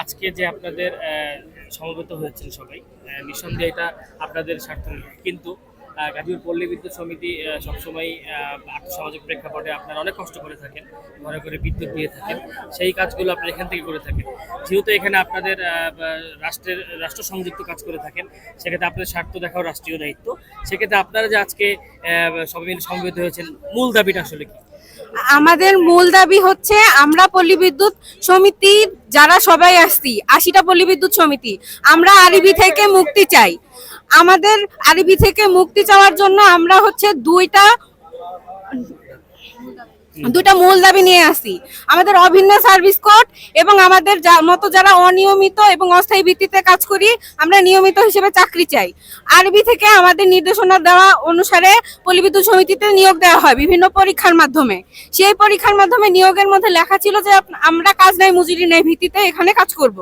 আজকে যে আপনাদের সমবেত হয়েছেন সবাই নিঃসন্দেহে এটা আপনাদের স্বার্থ কিন্তু গাজীপুর পল্লী বিদ্যুৎ সমিতি সবসময় আর্থসামাজিক প্রেক্ষাপটে আপনারা অনেক কষ্ট করে থাকেন ঘরে করে বিদ্যুৎ দিয়ে থাকেন। সেই কাজগুলো আপনারা এখান থেকে করে থাকেন। যেহেতু এখানে আপনাদের রাষ্ট্রের, রাষ্ট্র সংযুক্ত কাজ করে থাকেন, সেক্ষেত্রে আপনাদের স্বার্থ দেখাও রাষ্ট্রীয় দায়িত্ব। সেক্ষেত্রে আপনারা যে আজকে সবাই মিলে সমবেত হয়েছেন, মূল দাবিটা আসলে কি? আমাদের মূল দাবি হচ্ছে আমরা পল্লী বিদ্যুৎ সমিতি যারা সবাই আসছি, আশিটা পল্লী বিদ্যুৎ সমিতি, আমরা আরিবি থেকে মুক্তি চাই। আমাদের আরিবি থেকে মুক্তি চাওয়ার জন্য আমরা হচ্ছে দুইটা দুটা মূল দাবি নিয়ে আসি। আমাদের অভিন্ন সার্ভিস কোড এবং আমাদের মতো যারা অনিয়মিত এবং অস্থায়ী ভিত্তিতে কাজ করি, আমরা নিয়মিত হিসেবে চাকরি চাই। আরবি থেকে আমাদের নির্দেশনা দেওয়া অনুসারে পল্লীবিদ্যুৎ সমিতিতে নিয়োগ দেওয়া হয় বিভিন্ন পরীক্ষার মাধ্যমে। সেই পরীক্ষার মাধ্যমে নিয়োগের মধ্যে লেখা ছিল যে আমরা কাজ নাই, মজুরি নেই, ভিত্তিতে এখানে কাজ করব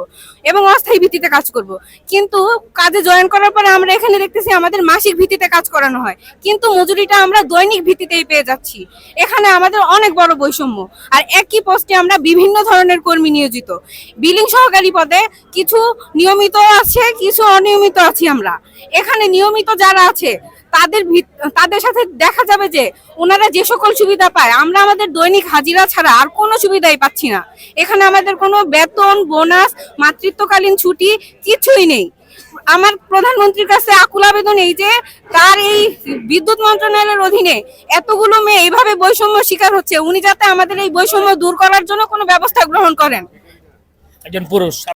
এবং অস্থায়ী ভিত্তিতে কাজ করব। কিন্তু কাজে জয়েন করার পরে আমরা এখানে দেখতেছি আমাদের মাসিক ভিত্তিতে কাজ করানো হয়। কিন্তু মজুরিটা আমরা দৈনিক ভিত্তিতেই পেয়ে যাচ্ছি। এখানে আমাদের অনেক বড় বৈষম্য। আর একই পোস্টে আমরা বিভিন্ন ধরনের কর্মী নিয়োজিত। বিলিং সহকারী পদে কিছু নিয়মিত আছে, কিছু অনিয়মিত আছি আমরা। এখানে নিয়মিত যারা আছে, তাদের তাদের সাথে দেখা যাবে যে ওনারা যে সকল সুবিধা পায়, আমরা আমাদের দৈনিক হাজিরা ছাড়া আর কোনো সুবিধাই পাচ্ছি না। এখানে আমাদের কোনো বেতন বোনাস মাতৃত্বকালীন ছুটি কিছুই নেই। আমার প্রধানমন্ত্রীর কাছে আকুল আবেদন এই যে তার এই বিদ্যুৎ মন্ত্রণালয়ের অধীনে এতগুলো মেয়ে এইভাবে বৈষম্য শিকার হচ্ছে, উনি যাতে আমাদের এই বৈষম্য দূর করার জন্য কোনো ব্যবস্থা গ্রহণ করেন। একজন পুরুষ।